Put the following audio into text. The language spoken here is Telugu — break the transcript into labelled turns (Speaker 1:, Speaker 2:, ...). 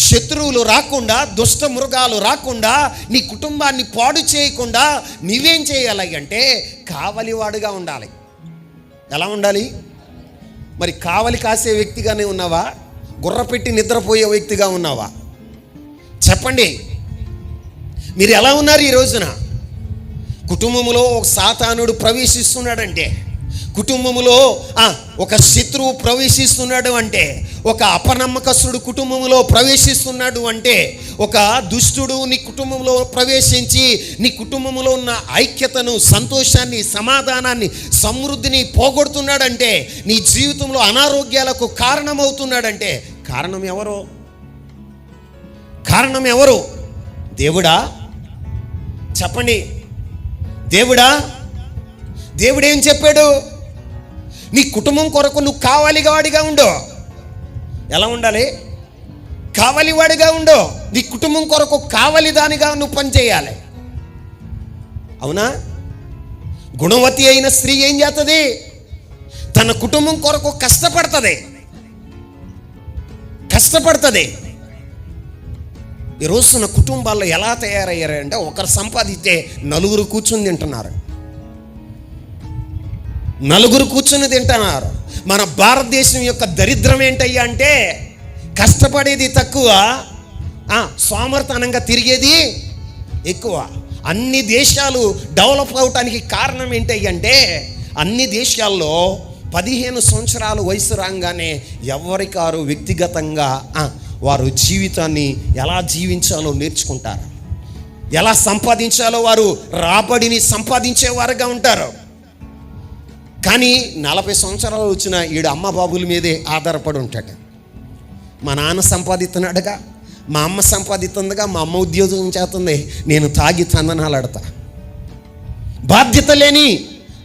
Speaker 1: శత్రువులు రాకుండా దుష్ట మృగాలు రాకుండా నీ కుటుంబాన్ని పాడు చేయకుండా నీవేం చేయాలి అంటే కావలివాడుగా ఉండాలి. ఎలా ఉండాలి? మరి కావలి కాసే వ్యక్తిగానే ఉన్నావా? గుర్ర పెట్టి నిద్రపోయే వ్యక్తిగా ఉన్నావా? చెప్పండి. మీరు ఎలా ఉన్నారు ఈ రోజున? కుటుంబంలో ఒక సాతానుడు ప్రవేశిస్తున్నాడంటే కుటుంబంలో ఒక శత్రువు ప్రవేశిస్తున్నాడు అంటే ఒక అపనమ్మకస్తుడు కుటుంబంలో ప్రవేశిస్తున్నాడు అంటే ఒక దుష్టుడు నీ కుటుంబంలో ప్రవేశించి నీ కుటుంబంలో ఉన్న ఐక్యతను సంతోషాన్ని సమాధానాన్ని సమృద్ధిని పోగొడుతున్నాడంటే నీ జీవితంలో అనారోగ్యాలకు కారణమవుతున్నాడంటే కారణం ఎవరు? కారణం ఎవరు? దేవుడా? చెప్పండి. దేవుడా? దేవుడు ఏం చెప్పాడు? నీ కుటుంబం కొరకు నువ్వు కావాలిగా వాడిగా ఉండు. ఎలా ఉండాలి? కావలివాడిగా ఉండు. నీ కుటుంబం కొరకు కావలి దానిగా నువ్వు పని చేయాలి. అవునా? గుణవతి అయిన స్త్రీ ఏం చేస్తుంది తన కుటుంబం కొరకు కష్టపడుతుంది. కష్టపడుతుంది. ఈరోజు రోజున కుటుంబాల్లో ఎలా తయారయ్యారంటే ఒకరు సంపాదిస్తే నలుగురు కూర్చుని తింటున్నారు. నలుగురు కూర్చుని తింటున్నారు. మన భారతదేశం యొక్క దరిద్రం ఏంటయ్యా అంటే కష్టపడేది తక్కువ సామర్థనంగా తిరిగేది ఎక్కువ. అన్ని దేశాలు డెవలప్ అవటానికి కారణం ఏంటంటే అంటే అన్ని దేశాల్లో పదిహేను సంవత్సరాల వయసు రాగానే ఎవరికారు వ్యక్తిగతంగా వారు జీవితాన్ని ఎలా జీవించాలో నేర్చుకుంటారు. ఎలా సంపాదించాలో వారు రాబడిని సంపాదించేవారుగా ఉంటారు. కానీ నలభై సంవత్సరాలు వచ్చిన ఈడు అమ్మ బాబుల మీదే ఆధారపడి ఉంటాడు. మా నాన్న సంపాదిస్తున్నాడుగా మా అమ్మ సంపాదిస్తుందిగా మా అమ్మ ఉద్యోగం చేస్తుంది నేను తాగి తందనాలాడతా బాధ్యత లేని